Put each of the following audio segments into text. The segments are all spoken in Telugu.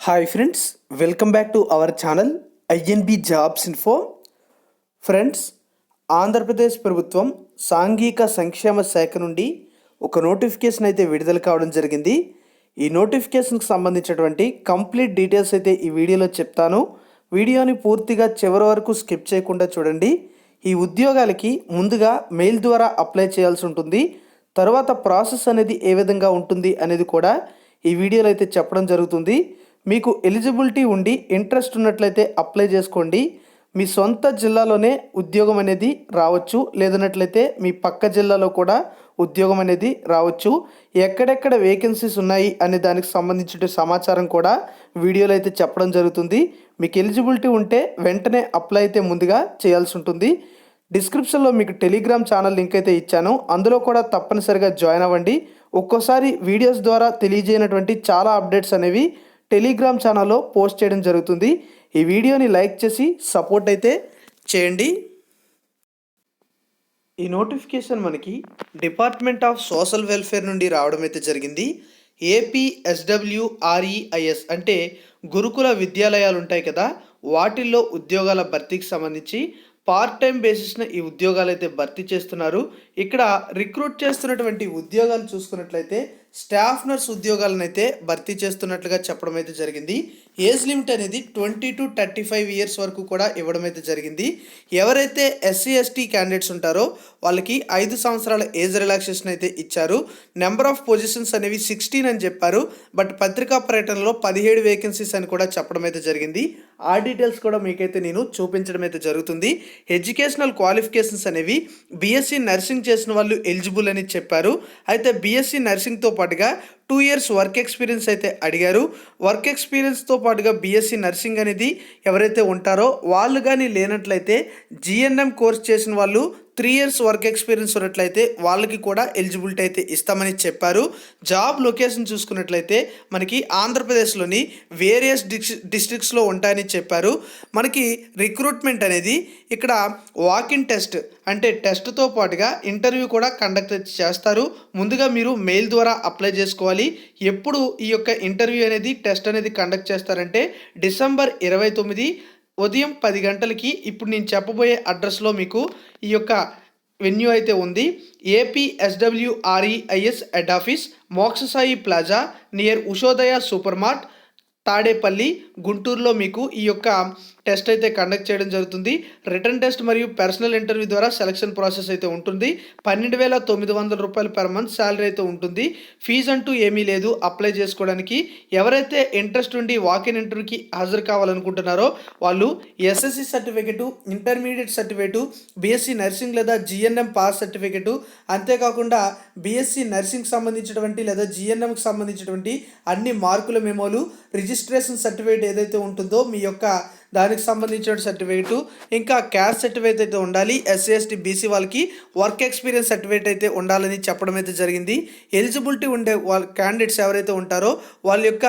Hi friends welcome back to our channel INB jobs info friends Andhra Pradesh ప్రభుత్వం సాంఘిక సంక్షేమ శాఖ నుండి ఒక నోటిఫికేషన్ అయితే విడుదల కావడం జరిగింది. ఈ నోటిఫికేషన్కి సంబంధించినటువంటి కంప్లీట్ డీటెయిల్స్ అయితే ఈ వీడియోలో చెప్తాను. వీడియోని పూర్తిగా చివరి వరకు స్కిప్ చేయకుండా చూడండి. ఈ ఉద్యోగాలకి ముందుగా మెయిల్ ద్వారా అప్లై చేయాల్సి ఉంటుంది. తర్వాత ప్రాసెస్ అనేది ఏ విధంగా ఉంటుంది అనేది కూడా ఈ వీడియోలో అయితే చెప్పడం జరుగుతుంది. మీకు ఎలిజిబిలిటీ ఉండి ఇంట్రెస్ట్ ఉన్నట్లయితే అప్లై చేసుకోండి. మీ సొంత జిల్లాలోనే ఉద్యోగం అనేది రావచ్చు. లేదన్నట్లయితే మీ పక్క జిల్లాలో కూడా ఉద్యోగం అనేది రావచ్చు. ఎక్కడెక్కడ వేకెన్సీస్ ఉన్నాయి అనే దానికి సంబంధించిన సమాచారం కూడా వీడియోలో అయితే చెప్పడం జరుగుతుంది. మీకు ఎలిజిబిలిటీ ఉంటే వెంటనే అప్లై అయితే ముందుగా చేయాల్సి ఉంటుంది. డిస్క్రిప్షన్లో మీకు టెలిగ్రామ్ ఛానల్ లింక్ అయితే ఇచ్చాను. అందులో కూడా తప్పనిసరిగా జాయిన్ అవ్వండి. ఒక్కోసారి వీడియోస్ ద్వారా తెలియజేయనటువంటి చాలా అప్డేట్స్ అనేవి టెలిగ్రామ్ ఛానల్లో పోస్ట్ చేయడం జరుగుతుంది. ఈ వీడియోని లైక్ చేసి సపోర్ట్ అయితే చేయండి. ఈ నోటిఫికేషన్ మనకి డిపార్ట్మెంట్ ఆఫ్ సోషల్ వెల్ఫేర్ నుండి రావడం అయితే జరిగింది. ఏపీఎస్డబ్ల్యూఆర్ఈఐఎస్ అంటే గురుకుల విద్యాలయాలు ఉంటాయి కదా వాటిల్లో ఉద్యోగాల భర్తీకి సంబంధించి పార్ట్ టైం బేసిస్న ఈ ఉద్యోగాలు అయితే భర్తీ చేస్తున్నారు. ఇక్కడ రిక్రూట్ చేస్తున్నటువంటి ఉద్యోగాలు చూసుకున్నట్లయితే స్టాఫ్ నర్స్ ఉద్యోగాలను అయితే భర్తీ చేస్తున్నట్లుగా చెప్పడం అయితే జరిగింది. ఏజ్ లిమిట్ అనేది twenty two thirty five years వరకు కూడా ఇవ్వడం అయితే జరిగింది. ఎవరైతే ఎస్సీ ఎస్టీ క్యాండిడేట్స్ ఉంటారో వాళ్ళకి ఐదు సంవత్సరాల ఏజ్ రిలాక్సేషన్ అయితే ఇచ్చారు. నెంబర్ ఆఫ్ పొజిషన్స్ అనేవి సిక్స్టీన్ అని చెప్పారు. బట్ పత్రికా పర్యటనలో పదిహేడు వేకెన్సీస్ అని కూడా చెప్పడం అయితే జరిగింది. ఆ డీటెయిల్స్ కూడా మీకైతే నేను చూపించడం అయితే జరుగుతుంది. ఎడ్యుకేషనల్ క్వాలిఫికేషన్స్ అనేవి బీఎస్సీ నర్సింగ్ చేసిన వాళ్ళు ఎలిజిబుల్ అని చెప్పారు. అయితే బీఎస్సీ నర్సింగ్తో పాటుగా టూ ఇయర్స్ వర్క్ ఎక్స్పీరియన్స్ అయితే అడిగారు. వర్క్ ఎక్స్పీరియన్స్తో పాటుగా బీఎస్సీ నర్సింగ్ అనేది ఎవరైతే ఉంటారో వాళ్ళు కానీ లేనట్లయితే జిఎన్ఎం కోర్స్ చేసిన వాళ్ళు త్రీ ఇయర్స్ వర్క్ ఎక్స్పీరియన్స్ ఉన్నట్లయితే వాళ్ళకి కూడా ఎలిజిబిలిటీ అయితే ఇస్తామని చెప్పారు. జాబ్ లొకేషన్ చూసుకున్నట్లయితే మనకి ఆంధ్రప్రదేశ్లోని వేరియస్ డిస్ డిస్ట్రిక్ట్స్లో ఉంటాయని చెప్పారు. మనకి రిక్రూట్మెంట్ అనేది ఇక్కడ వాకిన్ టెస్ట్ అంటే టెస్ట్తో పాటుగా ఇంటర్వ్యూ కూడా కండక్ట్ చేస్తారు. ముందుగా మీరు మెయిల్ ద్వారా అప్లై చేసుకోవాలి. ఎప్పుడు ఈ యొక్క ఇంటర్వ్యూ అనేది టెస్ట్ అనేది కండక్ట్ చేస్తారంటే డిసెంబర్ ఇరవై తొమ్మిది ఉదయం పది గంటలకి ఇప్పుడు నేను చెప్పబోయే అడ్రస్లో మీకు ఈ యొక్క వెన్యూ అయితే ఉంది. AP SWREIS head office Mokshasai plaza near Ushodaya super mart Tadepalli గుంటూరులో మీకు ఈ యొక్క టెస్ట్ అయితే కండక్ట్ చేయడం జరుగుతుంది. రిటర్న్ టెస్ట్ మరియు పర్సనల్ ఇంటర్వ్యూ ద్వారా సెలక్షన్ ప్రాసెస్ అయితే ఉంటుంది. పన్నెండు వేల తొమ్మిది వందల రూపాయలు పర్ మంత్ శాలరీ అయితే ఉంటుంది. ఫీజు అంటూ ఏమీ లేదు. అప్లై చేసుకోవడానికి ఎవరైతే ఇంట్రెస్ట్ ఉండి వాకిన్ ఇంటర్వ్యూకి హాజరు కావాలనుకుంటున్నారో వాళ్ళు SSC certificate intermediate certificate BSc nursing లేదా జిఎన్ఎం పాస్ సర్టిఫికెటు అంతేకాకుండా బీఎస్సీ నర్సింగ్ సంబంధించినటువంటి లేదా జిఎన్ఎంకి సంబంధించినటువంటి అన్ని మార్కుల మెమోలు రిజిస్ట్రేషన్ సర్టిఫికేట్ ఏదైతే ఉంటుందో మీ యొక్క దానికి సంబంధించిన సర్టిఫికేటు ఇంకా క్యాస్ట్ సర్టిఫికేట్ అయితే ఉండాలి ఎస్సీ ఎస్టీ బీసీ వాళ్ళకి వర్క్ ఎక్స్పీరియన్స్ సర్టిఫికేట్ అయితే ఉండాలని చెప్పడం అయితే జరిగింది. ఎలిజిబిలిటీ ఉండే వాళ్ళ క్యాండిడేట్స్ ఎవరైతే ఉంటారో వాళ్ళ యొక్క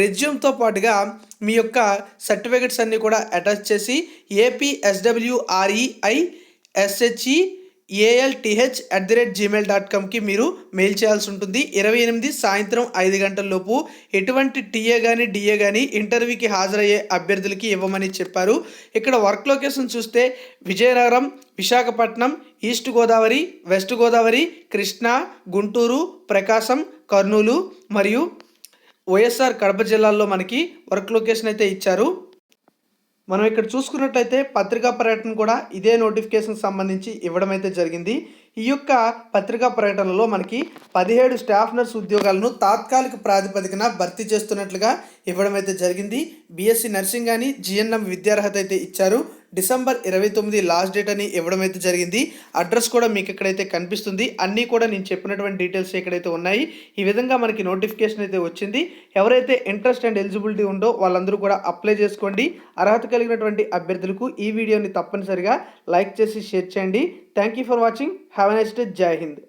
రెజ్యూమ్తో పాటుగా మీ యొక్క సర్టిఫికేట్స్ అన్నీ కూడా అటాచ్ చేసి AP SWREI SHE ALTH at the rate Gmail dot కామ్కి మీరు మెయిల్ చేయాల్సి ఉంటుంది. ఇరవై ఎనిమిది సాయంత్రం ఐదు గంటల లోపు ఎటువంటి టీఏ కానీ డిఏ కానీ ఇంటర్వ్యూకి హాజరయ్యే అభ్యర్థులకి ఇవ్వమని చెప్పారు. ఇక్కడ వర్క్ లొకేషన్ చూస్తే విజయనగరం విశాఖపట్నం ఈస్ట్ గోదావరి వెస్ట్ గోదావరి కృష్ణా గుంటూరు ప్రకాశం కర్నూలు మరియు వైఎస్ఆర్ కడప జిల్లాల్లో మనకి వర్క్ లొకేషన్ అయితే ఇచ్చారు. మనం ఇక్కడ చూసుకున్నట్లయితే పత్రికా పర్యటన కూడా ఇదే నోటిఫికేషన్ సంబంధించి ఇవ్వడం అయితే జరిగింది. ఈ యొక్క పత్రికా పర్యటనలో మనకి పదిహేడు స్టాఫ్ నర్స్ ఉద్యోగాలను తాత్కాలిక ప్రాతిపదికన భర్తీ చేస్తున్నట్లుగా ఇవ్వడం అయితే జరిగింది. బీఎస్సీ నర్సింగ్ కానీ జిఎన్ఎం విద్యార్హత అయితే ఇచ్చారు. డిసెంబర్ ఇరవై తొమ్మిది లాస్ట్ డేట్ అని ఇవ్వడం అయితే జరిగింది. అడ్రస్ కూడా మీకు ఇక్కడైతే కనిపిస్తుంది. అన్నీ కూడా నేను చెప్పినటువంటి డీటెయిల్స్ ఇక్కడైతే ఉన్నాయి. ఈ విధంగా మనకి నోటిఫికేషన్ అయితే వచ్చింది. ఎవరైతే ఇంట్రెస్ట్ అండ్ ఎలిజిబిలిటీ ఉందో వాళ్ళందరూ కూడా అప్లై చేసుకోండి. అర్హత కలిగినటువంటి అభ్యర్థులకు ఈ వీడియోని తప్పనిసరిగా లైక్ చేసి షేర్ చేయండి. Thank you for watching have a next జై హింద్